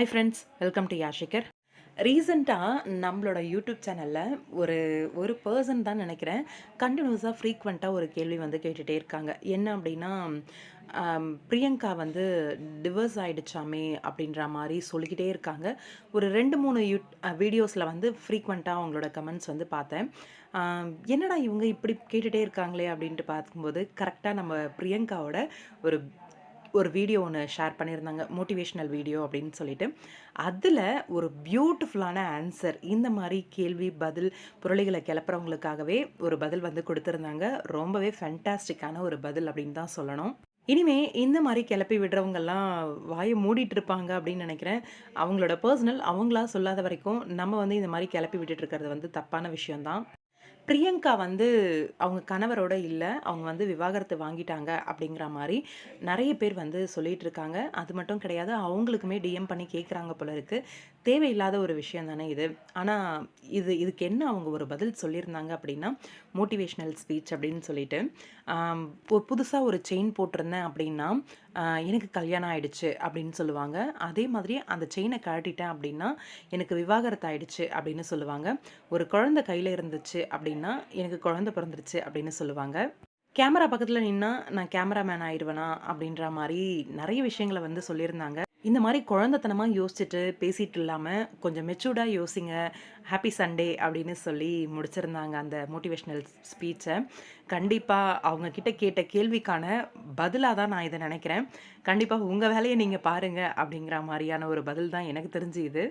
Hi friends welcome to Yashikar ரீசெண்டாக நம்மளோட YouTube சேனலில் ஒரு ஒரு பர்சன் தான் நினைக்கிறேன். கண்டினியூஸாக ஃப்ரீக்வெண்ட்டாக ஒரு கேள்வி வந்து கேட்டுகிட்டே இருக்காங்க. என்ன அப்படின்னா பிரியங்கா வந்து டிவர்ஸ் ஆகிடுச்சாமே அப்படின்ற மாதிரி சொல்லிக்கிட்டே இருக்காங்க. ஒரு ரெண்டு மூணு யூ வீடியோஸில் வந்து ஃப்ரீக்வெண்ட்டாக அவங்களோட கமெண்ட்ஸ் வந்து பார்த்தேன். என்னடா இவங்க இப்படி கேட்டுகிட்டே இருக்காங்களே அப்படின்ட்டு பார்க்கும்போது கரெக்டாக நம்ம பிரியங்காவோட ஒரு ஒரு வீடியோ ஒன்று ஷேர் பண்ணியிருந்தாங்க மோட்டிவேஷ்னல் வீடியோ அப்படின்னு சொல்லிட்டு. அதில் ஒரு பியூட்டிஃபுல்லான ஆன்சர் இந்த மாதிரி கேள்வி பதில் புரளிகளை கிளப்புறவங்களுக்காகவே ஒரு பதில் வந்து கொடுத்துருந்தாங்க. ரொம்பவே ஃபென்டாஸ்டிக்கான ஒரு பதில் அப்படின்னு தான் சொல்லணும். இனிமே இந்த மாதிரி கிளப்பி விடுறவங்கெல்லாம் வாயை மூடிட்டு இருப்பாங்க அப்படின்னு நினைக்கிறேன். அவங்களோட பர்சனல் அவங்களா சொல்லாத வரைக்கும் நம்ம வந்து இந்த மாதிரி கிளப்பி விட்டுட்டு இருக்கிறது வந்து தப்பான விஷயம்தான். பிரியங்கா வந்து அவங்க கணவரோட இல்லை. அவங்க வந்து விவாகரத்து வாங்கிட்டாங்க அப்படிங்கிற மாதிரி நிறைய பேர் வந்து சொல்லிட்டு இருக்காங்க. அது மட்டும் கிடையாது அவங்களுக்குமே டிஎம் பண்ணி கேட்குறாங்க போல இருக்கு. தேவையில்லாத ஒரு விஷயம் தானே இது. ஆனால் இது இதுக்கு என்ன அவங்க ஒரு பதில் சொல்லியிருந்தாங்க அப்படின்னா மோட்டிவேஷ்னல் ஸ்பீச் அப்படின்னு சொல்லிட்டு. ஒரு புதுசாக ஒரு செயின் போட்டிருந்தேன் அப்படின்னா எனக்கு கல்யாணம் ஆயிடுச்சு அப்படின்னு சொல்லுவாங்க. அதே மாதிரி அந்த செயினை கழட்டிட்டேன் அப்படின்னா எனக்கு விவாகரத்து ஆயிடுச்சு அப்படின்னு சொல்லுவாங்க. ஒரு குழந்தை கையில் இருந்துச்சு அப்படின்னா எனக்கு குழந்தை பிறந்துருச்சு அப்படின்னு சொல்லுவாங்க. கேமரா பக்கத்தில் நின்னா நான் கேமராமேன் ஆயிடுவேனா அப்படின்ற மாதிரி நிறைய விஷயங்களை வந்து சொல்லியிருந்தாங்க. இந்த மாதிரி குழந்தைத்தனமாக யோசிச்சுட்டு பேசிட்டு இல்லாமல் கொஞ்சம் மெச்சூர்டாக யோசிங்க ஹாப்பி சண்டே அப்படின்னு சொல்லி முடிச்சிருந்தாங்க அந்த மோட்டிவேஷ்னல் ஸ்பீச்சை கண்டிப்பாக அவங்கக்கிட்ட கேட்ட கேள்விக்கான பதிலாக தான் நான் இதை நினைக்கிறேன். கண்டிப்பாக உங்கள் வேலையை நீங்கள் பாருங்கள் அப்படிங்கிற மாதிரியான ஒரு பதில் தான் எனக்கு தெரிஞ்சு இது